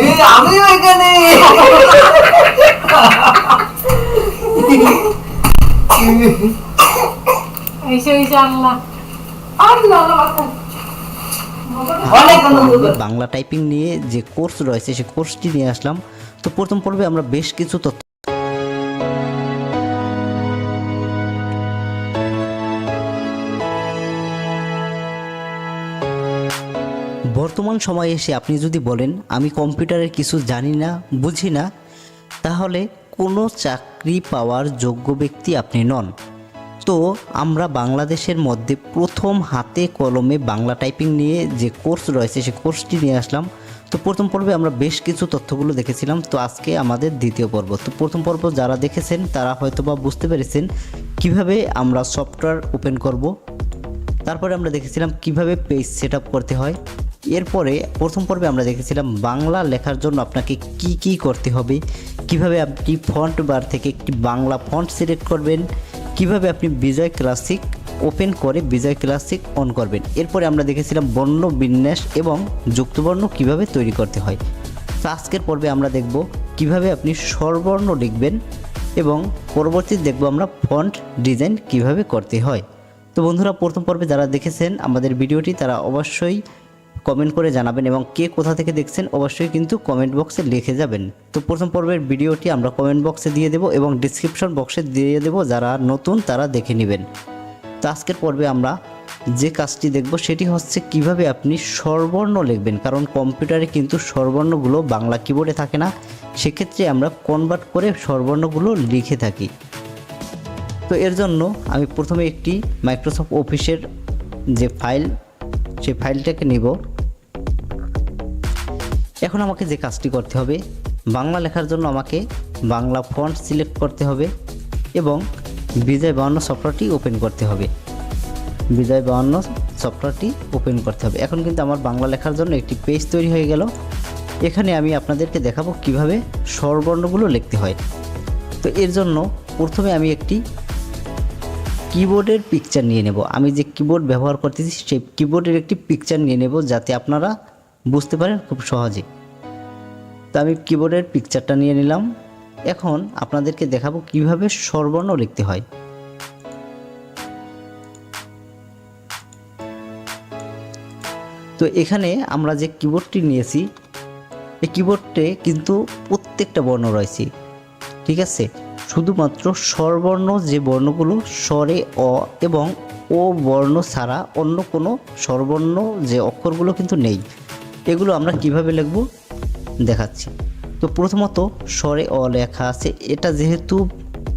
এই আমিও এখানে এসে বাংলা টাইপিং নিয়ে যে কোর্স রয়েছে সেই কোর্সটি নিয়ে আসলাম। তো প্রথম পর্বে আমরা বেশ কিছু তথ্য বর্তমান সময়ে এসে আপনি যদি বলেন, আমি কম্পিউটারের কিছু জানি না, বুঝি না, তাহলে কোনো চাকরি পাওয়ার যোগ্য ব্যক্তি আপনি নন। তো আমরা বাংলাদেশের মধ্যে প্রথম হাতে কলমে বাংলা টাইপিং নিয়ে যে কোর্স রয়েছে সেই কোর্সটি নিয়ে আসলাম। তো প্রথম পর্বে আমরা বেশ কিছু তথ্যগুলো দেখেছিলাম। তো আজকে আমাদের দ্বিতীয় পর্ব। তো প্রথম পর্ব যারা দেখেছেন, তারা হয়তো বা বুঝতে পেরেছেন কীভাবে আমরা সফটওয়্যার ওপেন করব। তারপরে আমরা দেখেছিলাম কীভাবে পেজ সেট করতে হয়। এরপরে প্রথম পর্বে আমরা দেখেছিলাম বাংলা লেখার জন্য আপনাকে কি কি করতে হবে। কীভাবে আপনি ফন্ট বার থেকে একটি বাংলা ফন্ট সিলেক্ট করবেন। কীভাবে আপনি বিজয় ক্লাসিক ওপেন করে বিজয় ক্লাসিক অন করবেন? এরপরে আমরা দেখেছিলাম বর্ণ বিন্যাস এবং যুক্তবর্ণ কীভাবে তৈরি করতে হয়। আজকের পর্বে আমরা দেখব কীভাবে আপনি স্বরবর্ণ লিখবেন এবং পরবর্তী দেখব আমরা ফন্ট ডিজাইন কীভাবে করতে হয়। তো বন্ধুরা, প্রথম পর্বে যারা দেখেছেন আমাদের ভিডিওটি, তারা অবশ্যই কমেন্ট করে জানাবেন এবং কে কোথা থেকে দেখছেন অবশ্যই কিন্তু কমেন্ট বক্সে লিখে যাবেন। তো প্রথম পর্বের ভিডিওটি আমরা কমেন্ট বক্সে দিয়ে দেব এবং ডিসক্রিপশন বক্সে দিয়ে দেব যারা নতুন তারা দেখে নেবেন। তো আজকের পর্বে আমরা যে কাজটি দেখব সেটি হচ্ছে কীভাবে আপনি স্বরবর্ণ লিখবেন, কারণ কম্পিউটারে কিন্তু স্বরবর্ণগুলো বাংলা কিবোর্ডে থাকে না। সেক্ষেত্রে আমরা কনভার্ট করে স্বরবর্ণগুলো লিখে থাকি। তো এর জন্য আমি প্রথমে একটি মাইক্রোসফট অফিসের যে ফাইল সেই ফাইলটাকে নেব, এখন আমাকে যে কাজটি করতে হবে, বাংলা লেখার জন্য আমাকে বাংলা ফন্ট সিলেক্ট করতে হবে এবং বিজয় বাহান্ন সফটওয়্যারটি ওপেন করতে হবে। বিজয় বাহান্ন সফটওয়্যারটি ওপেন করতে হবে। এখন কিন্তু আমার বাংলা লেখার জন্য একটি পেজ তৈরি হয়ে গেল। এখানে আমি আপনাদেরকে দেখাবো কীভাবে স্বরবর্ণগুলো লিখতে হয়। তো এর জন্য প্রথমে আমি একটি কিবোর্ডের পিকচার নিয়ে নেব। আমি যে কিবোর্ড ব্যবহার করতেছি, সেই কিবোর্ডের একটি পিকচার নিয়ে নেব যাতে আপনারা বুঝতে পারেন খুব সহজে। তো আমি কিবোর্ডের পিকচারটা নিয়ে নিলাম। এখন আপনাদেরকে দেখাবো কীভাবে স্বরবর্ণ লিখতে হয়। তো এখানে আমরা যে কিবোর্ডটি নিয়েছি, এই কিবোর্ডে কিন্তু প্রত্যেকটা বর্ণ রয়েছে। ঠিক আছে? শুধুমাত্র স্বরবর্ণ যে বর্ণগুলো স্বরে, অ এবং ও বর্ণ ছাড়া অন্য কোনো স্বরবর্ণ যে অক্ষরগুলো কিন্তু নেই। এগুলো আমরা কীভাবে লিখব? দেখাচ্ছি। তো প্রথমত স্বরে অ লেখা আছে। এটা যেহেতু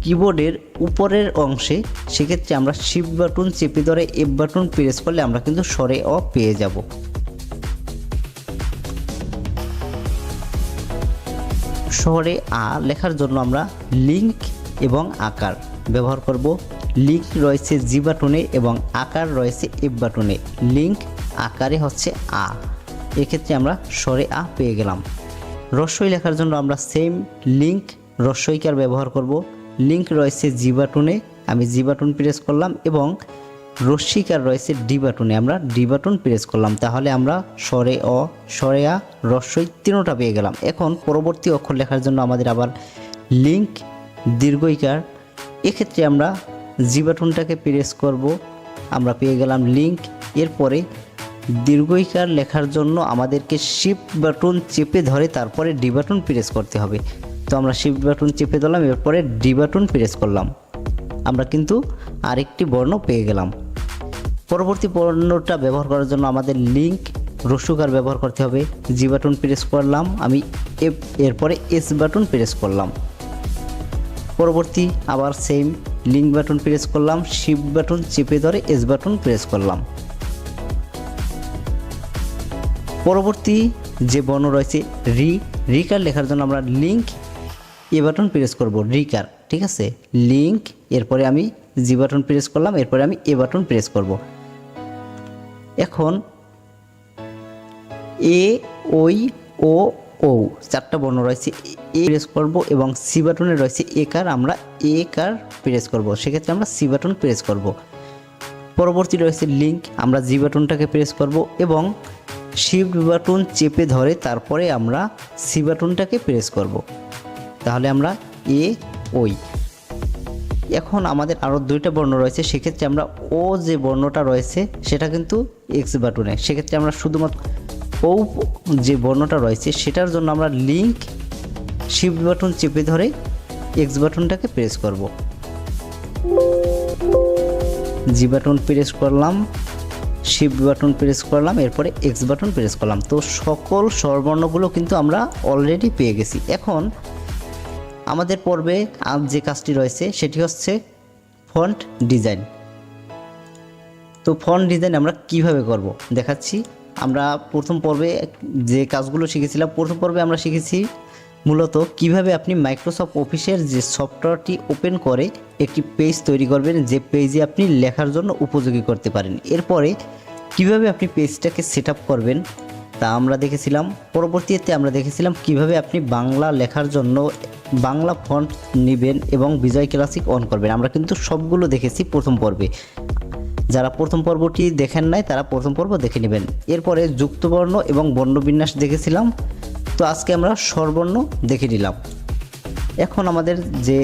কিবোর্ডের উপরের অংশে, সেক্ষেত্রে আমরা শিফট বাটন চেপে ধরে এফ বাটন প্রেস করলে আমরা কিন্তু স্বরে অ পেয়ে যাব। শহরে, আ, লেখার জন্য আমরা লিঙ্ক এবং আকার ব্যবহার করব। লিঙ্ক রয়েছে জি বাটনে এবং আকার রয়েছে এফ বাটনে। লিঙ্ক আকারে হচ্ছে আ। এক্ষেত্রে আমরা স্বরে আ পেয়ে গেলাম। রস্বই লেখার জন্য আমরা সেম লিঙ্ক রস্বইকার ব্যবহার করব। লিঙ্ক রয়েছে জি বাটনে। আমি জি বাটন প্রেস করলাম এবং রস্যিকার রয়েছে ডি বাটনে আমরা ডি বাটন প্রেস করলাম। তাহলে আমরা স্বরে অ, স্বরে আ রস্যই তিনোটা পেয়ে গেলাম। এখন পরবর্তী অক্ষর লেখার জন্য আমাদের আবার লিঙ্ক দীর্ঘইকার। এক্ষেত্রে আমরা জি বাটনটাকে প্রেস করব। আমরা পেয়ে গেলাম লিঙ্ক এরপরে দীর্ঘইকার লেখার জন্য আমাদেরকে শিফট বাটন চেপে ধরে তারপরে ডি বাটন প্রেস করতে হবে। তো আমরা শিফট বাটন চেপে ধরলাম, এরপরে ডি বাটন প্রেস করলাম। আমরা কিন্তু আরেকটি বর্ণ পেয়ে গেলাম। পরবর্তী বর্ণটা ব্যবহার করার জন্য আমাদের লিঙ্ক রসুকার ব্যবহার করতে হবে। জি বাটন প্রেস করলাম, আমি এফ এরপরে এস বাটন প্রেস করলাম। পরবর্তী আবার সেম লিঙ্ক বাটন প্রেস করলাম শিফট বাটন চেপে ধরে এস বাটন প্রেস করলাম। পরবর্তী যে বর্ণ রয়েছে, রি, রিকার লেখার জন্য আমরা লিঙ্ক এ বাটন প্রেস করব, রিকার, ঠিক আছে? লিঙ্ক এরপরে আমি জি বাটন প্রেস করলাম, এরপরে আমি এ বাটন প্রেস করব। এখন এ, ওই, ও ও চারটা বর্ণ রয়েছে। এ প্রেস করব এবং সি বাটনে রয়েছে এ কার আমরা এ কার প্রেস করব। সেক্ষেত্রে আমরা সি বাটন প্রেস করব। পরবর্তী রয়েছে লিঙ্ক আমরা জি বাটনটাকে প্রেস করব এবং শিফট বাটন চেপে ধরে তারপরে আমরা সি বাটনটাকে প্রেস করব। তাহলে আমরা এ ওই। এখন আমাদের আরও দুইটা বর্ণ রয়েছে, সেক্ষেত্রে আমরা ও যে বর্ণটা রয়েছে, সেটা কিন্তু এক্স বাটনে সেক্ষেত্রে আমরা শুধুমাত্র ও যে বর্ণটা রয়েছে, সেটার জন্য আমরা লিঙ্ক শিফট বাটন চেপে ধরে এক্স বাটনটাকে প্রেস করব। জি বাটন প্রেস করলাম শিফট বাটন প্রেস করলাম, এরপরে এক্স বাটন প্রেস করলাম। তো সকল স্বরবর্ণগুলো কিন্তু আমরা অলরেডি পেয়ে গেছি। এখন আমাদের পর্বে যে কাজটি রয়েছে, সেটি হচ্ছে ফন্ট ডিজাইন। তো ফন্ট ডিজাইন আমরা কীভাবে করব? দেখাচ্ছি। আমরা প্রথম পর্বে যে কাজগুলো শিখেছিলাম, প্রথম পর্বে আমরা শিখেছি মূলত কীভাবে আপনি মাইক্রোসফট অফিসের যে সফটওয়্যারটি ওপেন করে, একটি পেজ তৈরি করবেন, যে পেজে আপনি লেখার জন্য উপযোগী করতে পারেন। এরপরে কীভাবে আপনি পেজটাকে সেট করবেন তা আমরা দেখেছিলাম। পরবর্তীতে আমরা দেখেছিলাম কীভাবে আপনি বাংলা লেখার জন্য বাংলা ফন্ট নেবেন এবং বিজয় ক্লাসিক অন করবেন। আমরা কিন্তু সবগুলো দেখেছি প্রথম পর্বে। যারা প্রথম পর্বটি দেখেন নাই, তারা প্রথম পর্ব দেখে নেবেন। এরপরে যুক্তবর্ণ এবং বর্ণবিন্যাস দেখেছিলাম। তো আজকে আমরা স্বরবর্ণ দেখে নিলাম। এখন আমাদের যে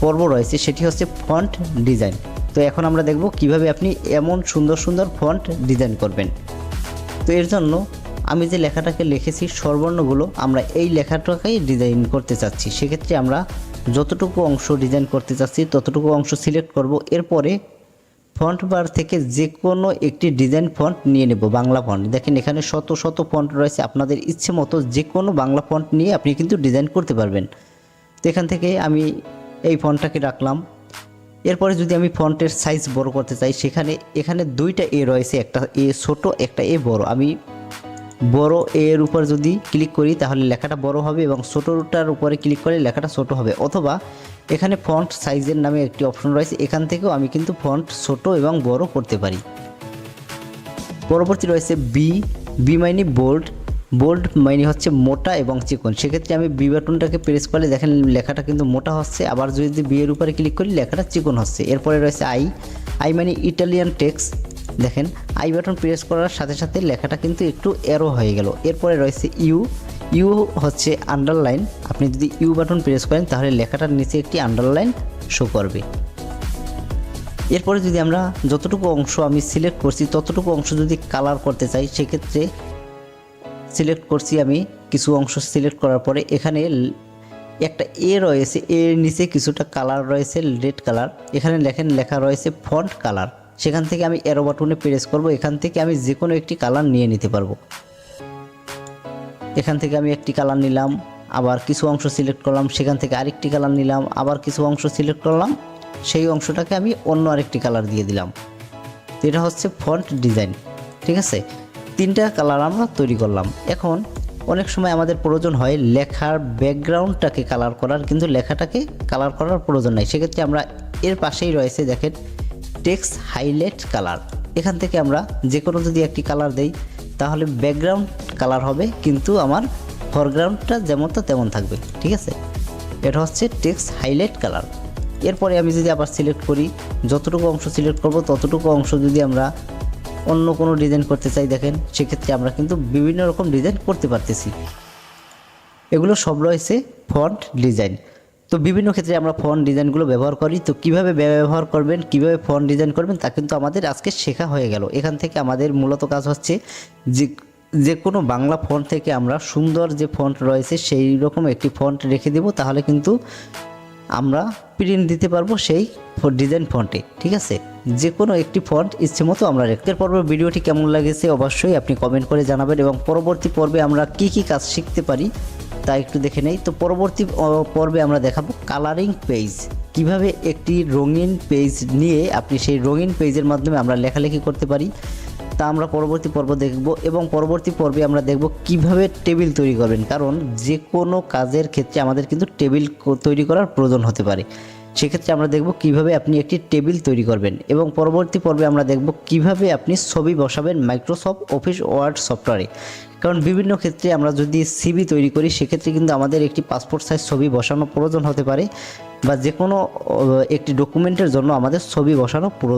পর্ব রয়েছে, সেটি হচ্ছে ফন্ট ডিজাইন তো এখন আমরা দেখব কীভাবে আপনি এমন সুন্দর সুন্দর ফন্ট ডিজাইন করবেন। তো এর জন্য আমি যে লেখাটাকে লিখেছি, স্বরবর্ণগুলো আমরা এই লেখাটাকেই ডিজাইন করতে চাচ্ছি। সেক্ষেত্রে আমরা যতটুকু অংশ ডিজাইন করতে চাচ্ছি, ততটুকু অংশ সিলেক্ট করব। এরপরে ফন্ট বার থেকে যে কোনো একটি ডিজাইন ফন্ট নিয়ে নেব, বাংলা ফন্ট দেখেন এখানে শত শত ফন্ট রয়েছে। আপনাদের ইচ্ছে মতো যে কোনো বাংলা ফন্ট নিয়ে আপনি কিন্তু ডিজাইন করতে পারবেন। তো এখান থেকে আমি এই ফন্টটাকে রাখলাম। এরপরে যদি আমি ফন্টের সাইজ বড় করতে চাই, সেখানে, এখানে দুইটা এ রয়েছে, একটা এ ছোট, একটা এ বড়। আমি বড় এর উপর যদি ক্লিক করি, তাহলে লেখাটা বড় হবে এবং ছোটোটার উপরে ক্লিক করলে লেখাটা ছোট হবে। অথবা এখানে ফন্ট সাইজের নামে একটি অপশন রয়েছে। এখান থেকেও আমি কিন্তু ফন্ট ছোট এবং বড় করতে পারি। পরবর্তী রয়েছে বি বি মাইনি বোল্ড বোল্ড মাইনি হচ্ছে মোটা এবং চিকন। সেক্ষেত্রে আমি বি বাটনটাকে প্রেস করলে দেখেন লেখাটা কিন্তু মোটা হচ্ছে। আবার যদি বি এর উপরে ক্লিক করি, লেখাটা চিকন হচ্ছে। এরপরে রয়েছে আই আই মানে ইটালিয়ান টেক্স দেখেন আই বাটন প্রেস করার সাথে সাথে লেখাটা কিন্তু একটু এরো হয়ে গেল। এরপরে রয়েছে ইউ ইউ হচ্ছে আন্ডারলাইন আপনি যদি ইউ বাটন প্রেস করেন, তাহলে লেখাটার নিচে একটি আন্ডারলাইন শো করবে। এরপরে যদি আমরা যতটুকু অংশ আমি সিলেক্ট করছি, ততটুকু অংশ যদি কালার করতে চাই, সেক্ষেত্রে সিলেক্ট করছি আমি কিছু অংশ সিলেক্ট করার পরে এখানে একটা এ রয়েছে। এর নিচে কিছুটা কালার রয়েছে রেড কালার এখানে লেখেন লেখা রয়েছে ফন্ট কালার সেখান থেকে আমি এরো বাটনে প্রেস করব। এখান থেকে আমি যে কোনো একটি কালার নিয়ে নিতে পারব। এখান থেকে আমি একটি কালার নিলাম, আবার কিছু অংশ সিলেক্ট করলাম, সেখান থেকে আরেকটি কালার নিলাম, আবার কিছু অংশ সিলেক্ট করলাম, সেই অংশটাকে আমি অন্য আরেকটি কালার দিয়ে দিলাম। এটা হচ্ছে ফন্ট ডিজাইন ঠিক আছে? তিনটা কালার আমরা তৈরি করলাম। এখন অনেক সময় আমাদের প্রয়োজন হয় লেখার ব্যাকগ্রাউন্ডটাকে কালার করার, কিন্তু লেখাটাকে কালার করার প্রয়োজন নাই। সেক্ষেত্রে আমরা এর পাশেই রয়েছে, দেখেন টেক্সট হাইলাইট কালার। এখান থেকে আমরা যে কোনো যদি একটি কালার দেই, তাহলে ব্যাকগ্রাউন্ড কালার হবে, কিন্তু আমার ফরগ্রাউন্ডটা যেমন তো তেমন থাকবে, ঠিক আছে? এটা হচ্ছে টেক্স হাইলাইট কালার। এরপরে আমি যদি আবার সিলেক্ট করি, যতটুকু অংশ সিলেক্ট করব, ততটুকু অংশ যদি আমরা অন্য কোনো ডিজাইন করতে চাই, দেখেন, সেক্ষেত্রে আমরা কিন্তু বিভিন্ন রকম ডিজাইন করতে পারতেছি। এগুলো সব রয়েছে ফন্ট ডিজাইন। তো বিভিন্ন ক্ষেত্রে আমরা ফন্ট ডিজাইনগুলো ব্যবহার করি। তো কীভাবে ব্যবহার করবেন, কীভাবে ফন্ট ডিজাইন করবেন তা কিন্তু আমাদের আজকে শেখা হয়ে গেল। এখান থেকে আমাদের মূলত কাজ হচ্ছে যে যে কোনো বাংলা ফন্ট থেকে আমরা সুন্দর যে ফন্ট রয়েছে সেই রকম একটি ফন্ট রেখে দেব। তাহলে কিন্তু আমরা প্রিন্ট দিতে পারব সেই ডিজাইন ফন্টে, ঠিক আছে? যে কোনো একটি ফন্ট ইচ্ছে মতো আমরা রেখে পর্ব ভিডিওটি কেমন লাগেছে অবশ্যই আপনি কমেন্ট করে জানাবেন এবং পরবর্তী পর্বে আমরা কি কি কাজ শিখতে পারি তা একটু দেখে নেই। তো পরবর্তী পর্বে আমরা দেখাবো কালারিং পেজ কীভাবে একটি রঙিন পেজ নিয়ে আপনি সেই রঙিন পেজের মাধ্যমে আমরা লেখালেখি করতে পারি, তা আমরা পরবর্তী পর্ব দেখব এবং পরবর্তী পর্বে আমরা দেখব কীভাবে টেবিল তৈরি করবেন। কারণ যে কোনো কাজের ক্ষেত্রে আমাদের কিন্তু টেবিল তৈরি করার প্রয়োজন হতে পারে। সেক্ষেত্রে আমরা দেখব কীভাবে আপনি একটি টেবিল তৈরি করবেন এবং পরবর্তী পর্বে আমরা দেখব কীভাবে আপনি ছবি বসাবেন মাইক্রোসফট অফিস ওয়ার্ড সফটওয়্যারে কারণ বিভিন্ন ক্ষেত্রে আমরা যদি সিবি তৈরি করি, সেক্ষেত্রে কিন্তু আমাদের একটি পাসপোর্ট সাইজ ছবি বসানো প্রয়োজন হতে পারে বা যে কোনো একটি ডকুমেন্টের জন্য আমাদের ছবি বসানো প্রয়োজন